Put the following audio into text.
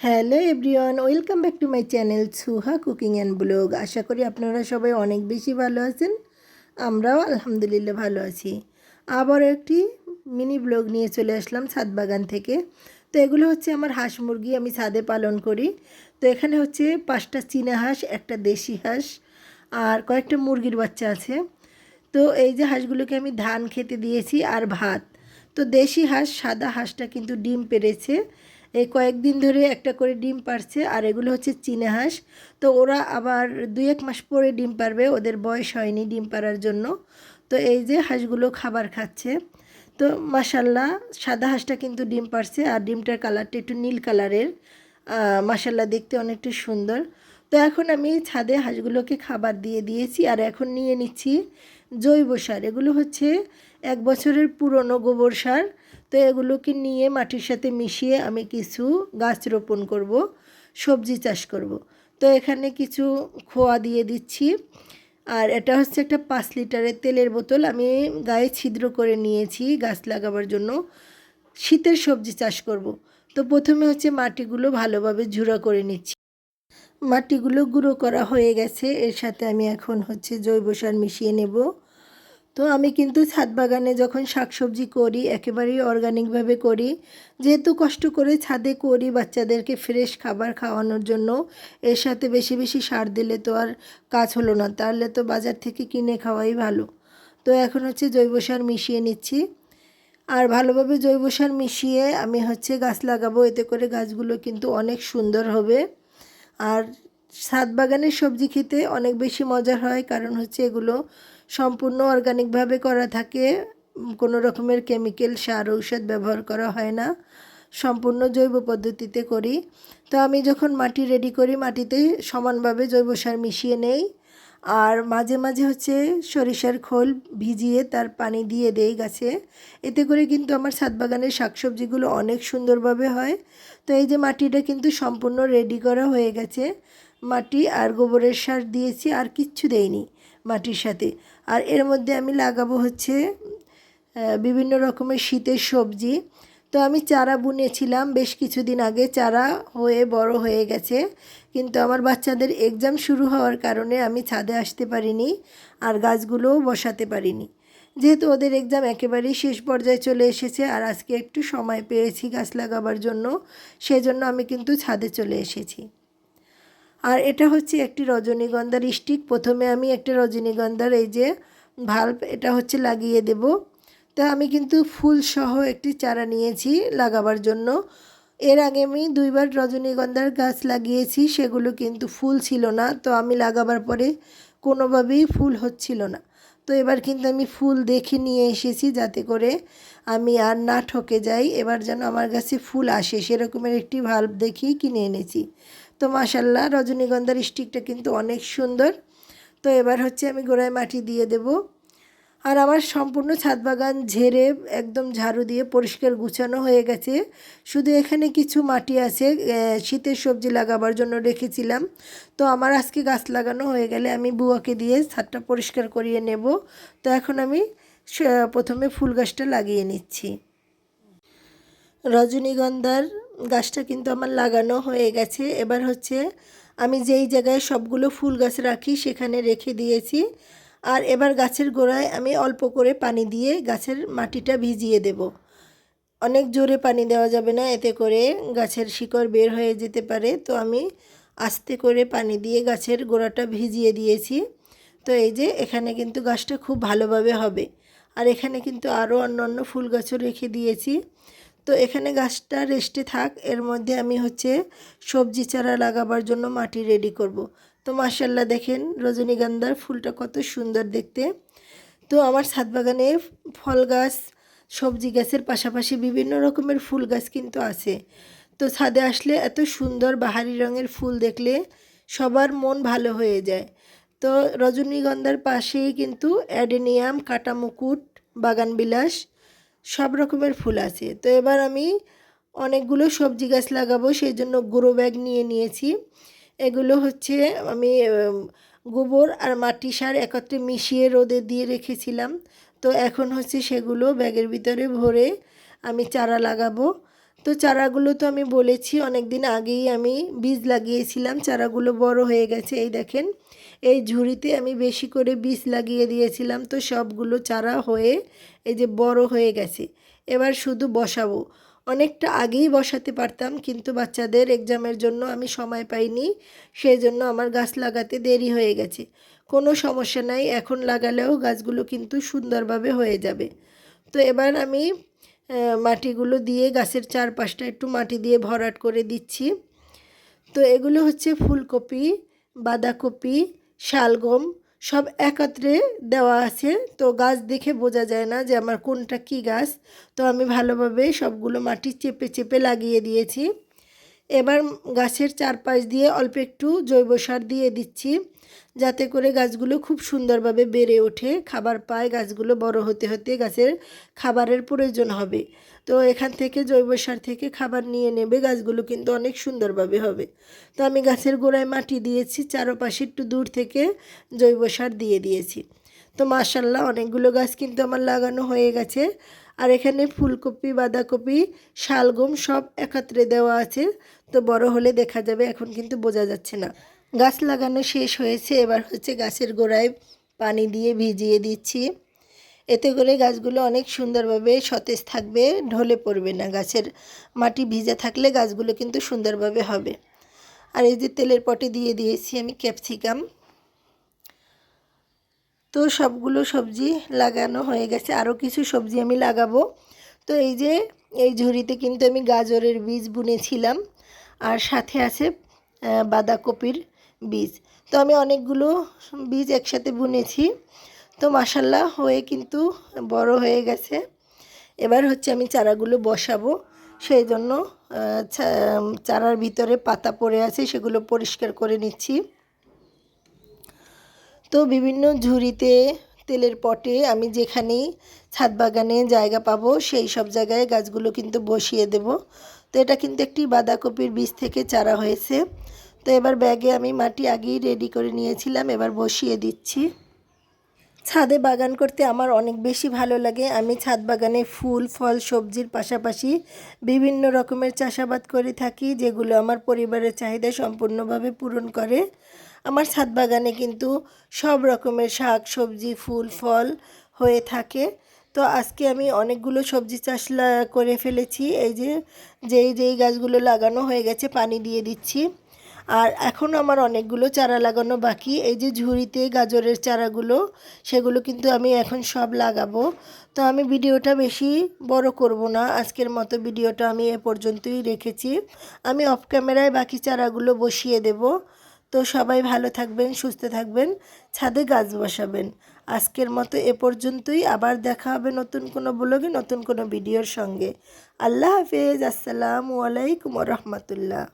Hello everyone welcome back to my channel Suha cooking and blog আশা করি আপনারা সবাই অনেক বেশি ভালো আছেন। আমরাও আলহামদুলিল্লাহ ভালো আছি। আবার একটি মিনি ব্লগ নিয়ে চলে আসলাম ছাদ বাগান থেকে। তো এগুলো হচ্ছে আমার হাঁস মুরগি, আমি ছাদে পালন করি। তো এখানে হচ্ছে পাঁচটা চীনা হাঁস, একটা দেশি হাঁস, আর কয়েকটা মুরগির বাচ্চা আছে। তো এই যে হাঁসগুলোকে আমি ধান খেতে দিয়েছি আর ভাত। তো দেশি হাঁস, সাদা হাঁসটা কিন্তু ডিম পেড়েছে এই কয়েকদিন ধরে একটা করে ডিম পারছে আর এগুলো হচ্ছে চীনা হাঁস। তো ওরা আবার দুই এক মাস পরে ডিম পারবে, ওদের বয়স হয়নি ডিম পারার জন্য। তো এই যে হাঁসগুলো খাবার খাচ্ছে। তো মাসাল্লাহ সাদা হাঁসটা কিন্তু ডিম পারছে আর ডিমটার কালারটা একটু নীল কালারের। মাসাল্লাহ দেখতে অনেকটা সুন্দর। তো এখন আমি ছাদে হাঁসগুলোকে খাবার দিয়ে দিয়েছি আর এখন নিয়ে নিচ্ছি জৈব সার, এগুলো হচ্ছে এক বছরের পুরনো গোবর সার। তো এগুলোকে নিয়ে মাটির সাথে মিশিয়ে আমি কিছু গাছ রোপণ করব, সবজি চাষ করব। তো এখানে কিছু খোয়া দিয়ে দিচ্ছি। আর এটা হচ্ছে একটা পাঁচ লিটারের তেলের বোতল। আমি গায়ে ছিদ্র করে নিয়েছি গাছ লাগাবার জন্য। শীতের সবজি চাষ করব। তো প্রথমে হচ্ছে মাটিগুলো ভালোভাবে ঝুড়া করে নিচ্ছি। মাটিগুলো গুঁড়ো করা হয়ে গেছে। এর সাথে আমি এখন হচ্ছে জৈব সার মিশিয়ে নেব। তো আমি কিন্তু ছাদ বাগানে যখন শাকসবজি করি, একেবারেই অর্গানিকভাবে করি, যেহেতু কষ্ট করে ছাদে করি বাচ্চাদেরকে ফ্রেশ খাবার খাওয়ানোর জন্য, এর সাথে বেশি বেশি সার দিলে তো আর কাজ হলো না, তাহলে তো বাজার থেকে কিনে খাওয়াই ভালো। তো এখন হচ্ছে জৈব সার মিশিয়ে নিচ্ছি। আর ভালোভাবে জৈব সার মিশিয়ে আমি হচ্ছে গাছ লাগাবো, এতে করে গাছগুলো কিন্তু অনেক সুন্দর হবে। আর ছাদ বাগানের সবজি খেতে অনেক বেশি মজার হয়, কারণ হচ্ছে এগুলো সম্পূর্ণ অর্গানিকভাবে করা থাকে। কোনো রকমের কেমিক্যাল সার, ঔষধ ব্যবহার করা হয় না। সম্পূর্ণ জৈব পদ্ধতিতে করি। তো আমি যখন মাটি রেডি করি, মাটিতে সমানভাবে জৈব সার মিশিয়ে নেই। আর মাঝে মাঝে হচ্ছে সরিষার খোল ভিজিয়ে তার পানি দিয়ে দেই গাছে। এতে করে কিন্তু আমার ছাদ বাগানের শাকসবজিগুলো অনেক সুন্দরভাবে হয়। তো এই যে মাটিটা কিন্তু সম্পূর্ণ রেডি করা হয়ে গেছে। মাটি আর গোবরের সার দিয়েছি, আর কিচ্ছু দেইনি মাটির সাথে। আর এর মধ্যে আমি লাগাবো হচ্ছে বিভিন্ন রকমের শীতের সবজি। তো আমি চারা বুনেছিলাম বেশ কিছুদিন আগে, চারা হয়ে বড় হয়ে গেছে। কিন্তু আমার বাচ্চাদের এক্সাম শুরু হওয়ার কারণে আমি ছাদে আসতে পারিনি, আর গাছগুলোও বসাতে পারিনি। যেহেতু ওদের এক্সাম একেবারেই শেষ পর্যায়ে চলে এসেছে, আর আজকে একটু সময় পেয়েছি গাছ লাগাবার জন্য, সেজন্য আমি কিন্তু ছাদে চলে এসেছি। আর এটা হচ্ছে একটি রজনীগন্ধার স্টিক। প্রথমে আমি একটা রজনীগন্ধার, এই যে ভাল্ব, এটা হচ্ছে লাগিয়ে দেব। তা আমি কিন্তু ফুল সহ একটি চারা নিয়েছি লাগাবার জন্য। এর আগে আমি দুইবার রজনীগন্ধার গাছ লাগিয়েছি, সেগুলো কিন্তু ফুল ছিল না। তো আমি লাগাবার পরে কোনোভাবেই ফুল হচ্ছিল না। তো এবার কিন্তু আমি ফুল দেখে নিয়ে এসেছি, যাতে করে আমি আর না ঠকে যাই। এবার যেন আমার কাছে ফুল আসে, সেরকমের একটি ভাল্ব দেখেই কিনে এনেছি। তো মাসাল্লাহ রজনীগন্ধার স্টিকটা কিন্তু অনেক সুন্দর। তো এবার হচ্ছে আমি গোড়ায় মাটি দিয়ে দেব। আর আমার সম্পূর্ণ ছাদ বাগান ঝেড়ে একদম ঝাড়ু দিয়ে পরিষ্কার গুছানো হয়ে গেছে। শুধু এখানে কিছু মাটি আছে শীতের সবজি লাগাবার জন্য রেখেছিলাম। তো আমার আজকে গাছ লাগানো হয়ে গেলে আমি বুয়াকে দিয়ে ছাদটা পরিষ্কার করিয়ে নেব। তো এখন আমি প্রথমে ফুল গাছটা লাগিয়ে নিচ্ছি। রজনীগন্ধার গাছটা কিন্তু আমার লাগানো হয়ে গেছে। এবার হচ্ছে আমি যেই জায়গায় সবগুলো ফুল গাছ রাখি সেখানে রেখে দিয়েছি। আর এবার গাছের গোড়ায় আমি অল্প করে পানি দিয়ে গাছের মাটিটা ভিজিয়ে দেব। অনেক জোরে পানি দেওয়া যাবে না, এতে করে গাছের শিকড় বের হয়ে যেতে পারে। তো আমি আস্তে করে পানি দিয়ে গাছের গোড়াটা ভিজিয়ে দিয়েছি। তো এই যে এখানে কিন্তু গাছটা খুব ভালোভাবে হবে। আর এখানে কিন্তু আরও অন্য অন্য ফুল গাছও রেখে দিয়েছি। তো এখানে গাছটা রেস্টে থাক, এর মধ্যে আমি হচ্ছে সবজি চারা লাগাবার জন্য মাটি রেডি করব। তো মার্শাল্লাহ দেখেন রজনীগন্ধার ফুলটা কত সুন্দর দেখতে। তো আমার ছাদ বাগানে ফল গাছ, সবজি গাছের পাশাপাশি বিভিন্ন রকমের ফুল গাছ কিন্তু আছে। তো ছাদে আসলে এত সুন্দর বাহারি রঙের ফুল দেখলে সবার মন ভালো হয়ে যায়। তো রজনীগন্ধার পাশেই কিন্তু অ্যাডেনিয়াম কাটা মুকুট বাগান বিলাস সব রকমের ফুল আছে। তো এবার আমি অনেকগুলো সবজি গাছ লাগাবো, সেই জন্য গুঁড়ো ব্যাগ নিয়ে নিয়েছি। এগুলো হচ্ছে আমি গোবর আর মাটি সার একত্রে মিশিয়ে রোদে দিয়ে রেখেছিলাম। তো এখন হচ্ছে সেগুলো ব্যাগের ভিতরে ভরে আমি চারা লাগাবো। তো চারাগুলো তো আমি বলেছি অনেক দিন আগেই আমি বীজ লাগিয়েছিলাম, চারাগুলো বড় হয়ে গেছে, এই দেখেন। এই ঝুড়িতে আমি বেশি করে বীজ লাগিয়ে দিয়েছিলাম, তো সবগুলো চারা হয়ে এই যে বড় হয়ে গেছে। এবার শুধু বসাবো। অনেকটা আগেই বসাতে পারতাম, কিন্তু বাচ্চাদের এক্সামের জন্য আমি সময় পাইনি সেই জন্য আমার গাছ লাগাতে দেরি হয়ে গেছে। কোনো সমস্যা নাই, এখন লাগালেও গাছগুলো কিন্তু সুন্দরভাবে হয়ে যাবে। তো এবার আমি মাটিগুলো দিয়ে গাছের চারপাশটা একটু মাটি দিয়ে ভরাট করে দিচ্ছি। তো এগুলো হচ্ছে ফুলকপি, বাঁধাকপি শালগম সব একত্রে দেওয়া আছে। তো গাছ দেখে বোঝা যায় না যে আমার কোনটা কি গাছ। তো আমি ভালোভাবে সবগুলো মাটি চেপে চেপে লাগিয়ে দিয়েছি। এবার গাছের চারপাশ দিয়ে অল্প একটু জৈব সার দিয়ে দিচ্ছি, যাতে করে গাছগুলো খুব সুন্দরভাবে বেড়ে ওঠে। খাবার পায় গাছগুলো বড় হতে হতে গাছের খাবারের প্রয়োজন হবে। তো এখান থেকে জৈব সার থেকে খাবার নিয়ে নেবে, গাছগুলো কিন্তু অনেক সুন্দরভাবে হবে। তো আমি গাছের গোড়ায় মাটি দিয়েছি, চারপাশে একটু দূর থেকে জৈব সার দিয়ে দিয়েছি। তো মার্শাল্লাহ অনেকগুলো গাছ কিন্তু আমার লাগানো হয়ে গেছে। আর এখানে ফুলকপি, বাঁধাকপি, শালগম সব একত্রে দেওয়া আছে। তো বড় হলে দেখা যাবে, এখন কিন্তু বোঝা যাচ্ছে না। গাছ লাগানো শেষ হয়েছে, এবার হচ্ছে গাছের গোড়ায় পানি দিয়ে ভিজিয়ে দিচ্ছি। এতে করে গাছগুলো অনেক সুন্দরভাবে সতেজ থাকবে, ঢলে পড়বে না। গাছের মাটি ভিজে থাকলে গাছগুলো কিন্তু সুন্দরভাবে হবে। আর এই যে তেলের পটে দিয়ে দিয়েছি আমি ক্যাপসিকাম। তো সবগুলো সবজি লাগানো হয়ে গেছে। আরও কিছু সবজি আমি লাগাবো। তো এই যে, এই ঝুড়িতে কিন্তু আমি গাজরের বীজ বুনেছিলাম। আর সাথে আছে বাঁধাকপির বীজ। তো আমি অনেকগুলো বীজ একসাথে বুনেছি। তো মাসাল্লাহ হয়ে কিন্তু বড় হয়ে গেছে। এবার হচ্ছে আমি চারাগুলো বসাবো। সেই জন্য চারার ভিতরে পাতা পড়ে আছে, সেগুলো পরিষ্কার করে নিচ্ছি। তো বিভিন্ন ঝুড়িতে তেলের পটে আমি যেখানেই ছাদ বাগানে জায়গা পাবো, সেই সব জায়গায় গাছগুলো কিন্তু বসিয়ে দেব। তো এটা কিন্তু একটি বাঁধাকপির বীজ থেকে চারা হয়েছে। তো এবার ব্যাগে আমি মাটি আগেই রেডি করে নিয়েছিলাম, এবার বসিয়ে দিচ্ছি। ছাদে বাগান করতে আমার অনেক বেশি ভালো লাগে। আমি ছাদ বাগানে ফুল, ফল, সবজির পাশাপাশি বিভিন্ন রকমের চাষাবাদ করে থাকি, যেগুলো আমার পরিবারের চাহিদা সম্পূর্ণভাবে পূরণ করে। আমার ছাদ বাগানে কিন্তু সব রকমের শাক, সবজি, ফুল, ফল হয়ে থাকে। তো আজকে আমি অনেকগুলো সবজি চাষ করে ফেলেছি। এই যে, যেই যেই গাছগুলো লাগানো হয়ে গেছে পানি দিয়ে দিচ্ছি। আর এখন আমার অনেকগুলো চারা লাগানো বাকি। এই যে ঝুড়িতে গাজরের চারাগুলো, সেগুলো কিন্তু আমি এখন সব লাগাবো। তো আমি ভিডিওটা বেশি বড় করব না। আজকের মতো ভিডিওটা আমি এ পর্যন্তই রেখেছি। আমি অফ ক্যামেরায় বাকি চারাগুলো বসিয়ে দেব। তো সবাই ভালো থাকবেন, সুস্থ থাকবেন, ছাদে গাছ বসাবেন। আজকের মতো এ পর্যন্তই। আবার দেখা হবে নতুন কোনো ব্লগে, নতুন কোনো ভিডিওর সঙ্গে। আল্লাহ হাফেজ। আসসালামু আলাইকুম রহমতুল্লাহ।